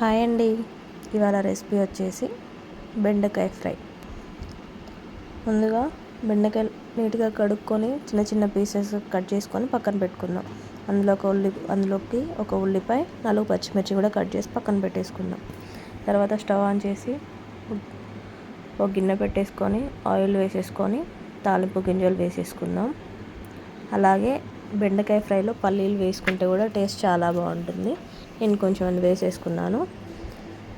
Hi అండి. ఇవాళ recipe వచ్చేసి బెండకాయ ఫ్రై. ముందుగా బెండకాయ నీట్గా కడుక్కొని చిన్న చిన్న పీసెస్ కట్ చేసుకొని పక్కన పెట్టుకుందాం. అందులో ఒక ఉల్లి అందులోకి ఒక ఉల్లిపాయ నాలుగు పచ్చిమిర్చి కూడా కట్ చేసి పక్కన పెట్టేసుకుందాం. తర్వాత స్టవ్ ఆన్ చేసి ఒక గిన్నె పెట్టేసుకొని ఆయిల్ వేసేసుకొని తాలింపు గింజలు వేసేసుకుందాం. అలాగే బెండకాయ ఫ్రైలో పల్లీలు వేసుకుంటే కూడా టేస్ట్ చాలా బాగుంటుంది. నేను కొంచెం వేసేసుకున్నాను.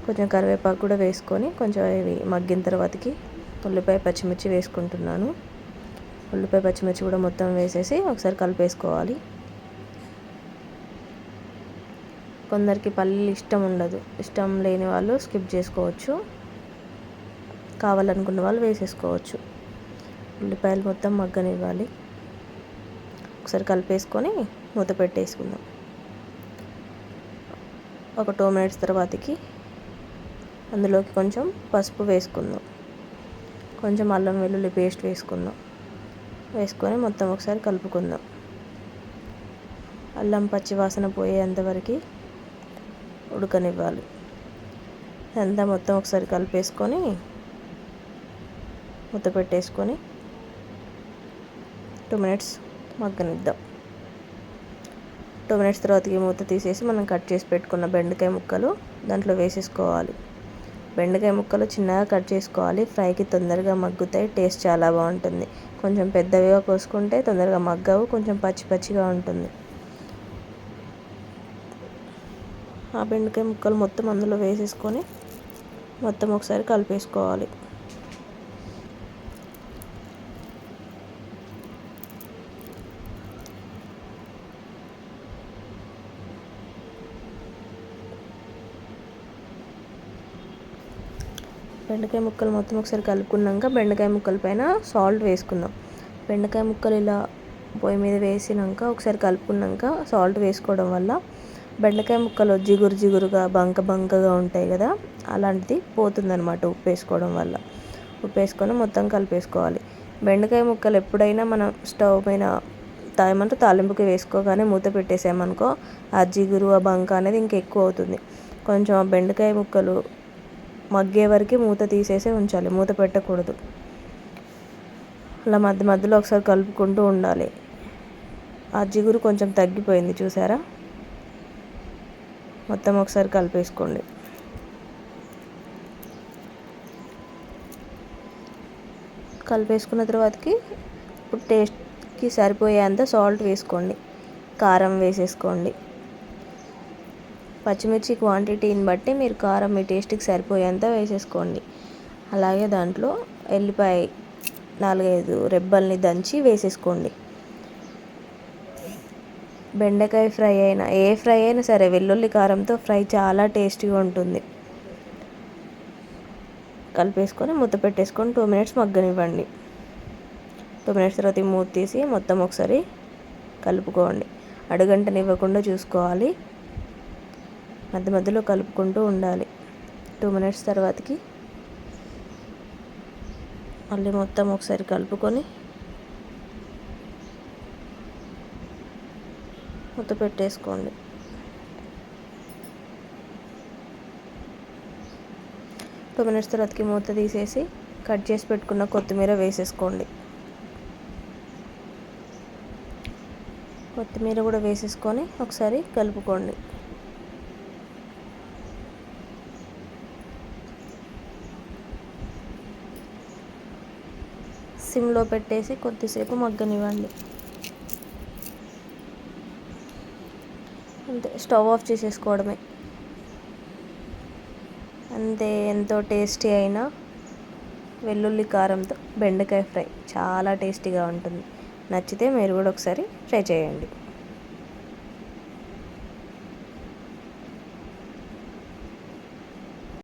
కొంచెం కరివేపాకు కూడా వేసుకొని కొంచెం ఇవి మగ్గిన తర్వాతకి ఉల్లిపాయ పచ్చిమిర్చి వేసుకుంటున్నాను. ఉల్లిపాయ పచ్చిమిర్చి కూడా మొత్తం వేసేసి ఒకసారి కలిపేసుకోవాలి. కొందరికి పల్లీలు ఇష్టం ఉండదు. ఇష్టం లేని వాళ్ళు స్కిప్ చేసుకోవచ్చు. కావాలనుకున్న వాళ్ళు వేసేసుకోవచ్చు. ఉల్లిపాయలు మొత్తం మగ్గనివ్వాలి. ఒకసారి కలిపేసుకొని మూత పెట్టేసుకుందాం. ఒక టూ మినిట్స్ తర్వాతకి అందులోకి కొంచెం పసుపు వేసుకుందాం. కొంచెం అల్లం వెల్లుల్లి పేస్ట్ వేసుకుందాం. వేసుకొని మొత్తం ఒకసారి కలుపుకుందాం. అల్లం పచ్చి వాసన పోయేంతవరకు ఉడకనివ్వాలి. అంతా మొత్తం ఒకసారి కలిపేసుకొని మూత పెట్టేసుకొని టూ మినిట్స్ మగ్గనిద్దాం. టూ మినిట్స్ తర్వాతకి మూత తీసేసి మనం కట్ చేసి పెట్టుకున్న బెండకాయ ముక్కలు దాంట్లో వేసేసుకోవాలి. బెండకాయ ముక్కలు చిన్నగా కట్ చేసుకోవాలి. ఫ్రైకి తొందరగా మగ్గుతాయి. టేస్ట్ చాలా బాగుంటుంది. కొంచెం పెద్దవిగా కోసుకుంటే తొందరగా మగ్గవు. కొంచెం పచ్చి పచ్చిగా ఉంటుంది. ఆ బెండకాయ ముక్కలు మొత్తం అందులో వేసేసుకొని మొత్తం ఒకసారి కలిపేసుకోవాలి. బెండకాయ ముక్కలు మొత్తం ఒకసారి కలుపుకున్నాక బెండకాయ ముక్కల పైన సాల్ట్ వేసుకుందాం. బెండకాయ ముక్కలు ఇలా పొయ్యి మీద వేసినాక ఒకసారి కలుపుకున్నాక సాల్ట్ వేసుకోవడం వల్ల బెండకాయ ముక్కలు జిగురు జిగురుగా బంక బంకగా ఉంటాయి కదా అలాంటిది పోతుందనమాట ఉప్పు వేసుకోవడం వల్ల. ఉప్పు వేసుకొని మొత్తం కలిపేసుకోవాలి. బెండకాయ ముక్కలు ఎప్పుడైనా మనం స్టవ్ పైన తాయమంటూ తాలింపుకి వేసుకోగానే మూత పెట్టేసామనుకో ఆ జిగురు ఆ బంక అనేది ఇంకా ఎక్కువ అవుతుంది. కొంచెం ఆ బెండకాయ ముక్కలు మగ్గే వరకు మూత తీసేసే ఉంచాలి. మూత పెట్టకూడదు. అలా మధ్య మధ్యలో ఒకసారి కలుపుకుంటూ ఉండాలి. ఆ జిగురు కొంచెం తగ్గిపోయింది చూసారా? మొత్తం ఒకసారి కలిపేసుకోండి. కలిపేసుకున్న తర్వాతకి ఇప్పుడు టేస్ట్కి సరిపోయేంత సాల్ట్ వేసుకోండి. కారం వేసేసుకోండి. పచ్చిమిర్చి క్వాంటిటీని బట్టి మీరు కారం మీ టేస్ట్కి సరిపోయేంత వేసేసుకోండి. అలాగే దాంట్లో ఎల్లిపాయ నాలుగైదు రెబ్బల్ని దంచి వేసేసుకోండి. బెండకాయ ఫ్రై అయినా ఏ ఫ్రై అయినా సరే వెల్లుల్లి కారంతో ఫ్రై చాలా టేస్టీగా ఉంటుంది. కలిపేసుకొని మూత పెట్టేసుకొని టూ మినిట్స్ మగ్గనివ్వండి. టూ మినిట్స్ తర్వాత మూత తీసి మొత్తం ఒకసారి కలుపుకోండి. అడుగంటనివ్వకుండా చూసుకోవాలి. మధ్య మధ్యలో కలుపుకుంటూ ఉండాలి. టూ మినిట్స్ తర్వాతకి మళ్ళీ మొత్తం ఒకసారి కలుపుకొని మూత పెట్టేసుకోండి. టూ మినిట్స్ తర్వాతకి మూత తీసేసి కట్ చేసి పెట్టుకున్న కొత్తిమీర వేసేసుకోండి. కొత్తిమీర కూడా వేసేసుకొని ఒకసారి కలుపుకోండి. సిమ్లో పెట్టేసి కొద్దిసేపు మగ్గనివ్వండి. అంతే స్టవ్ ఆఫ్ చేసేసుకోవడమే. అంతే ఎంతో టేస్టీ అయిన వెల్లుల్లి కారంతో బెండకాయ ఫ్రై. చాలా టేస్టీగా ఉంటుంది. నచ్చితే మీరు కూడా ఒకసారి ట్రై చేయండి.